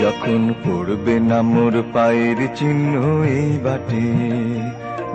যখন পড়বে না মোর পায়ের চিহ্ন এই বাটে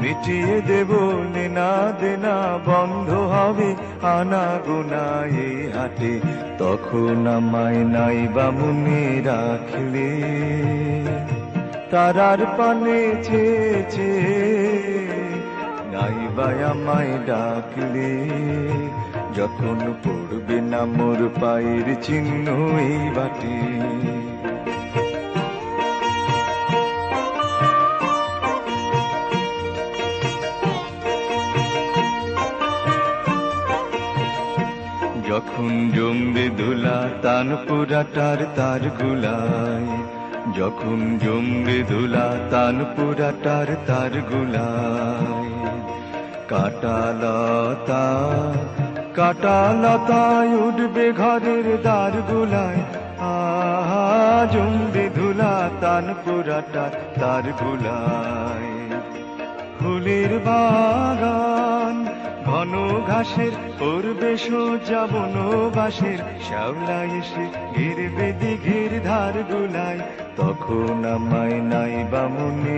মিটিয়ে দেব, নেনা দেনা বন্ধ হবে আনা গোনা এই হাটে তখন আমায় নাই বা মনে রাখলে। তারার পানে চেয়েছে, নাই বা আমায় ডাকলে। যখন পড়বে না মোর পায়ের চিহ্ন এই বাটে। যখন জমবে দোলা তান পুরাটার তার গুলায়। যখন জমবে দোলা তান পুরাটার তার গুলায়। কাটালতা কাটালতায় উঠবে ঘরের দ্বার গুলায়। জমবে ধুলা তান পুরাটার তার গুলায়। ফুলের বাগান ঘন ঘাসের পড়বে সোজা বনবাসের শ্যাওলা এসে ঘিরবে দিঘির ধার গুলায় তখন আমায় নাই বা মনে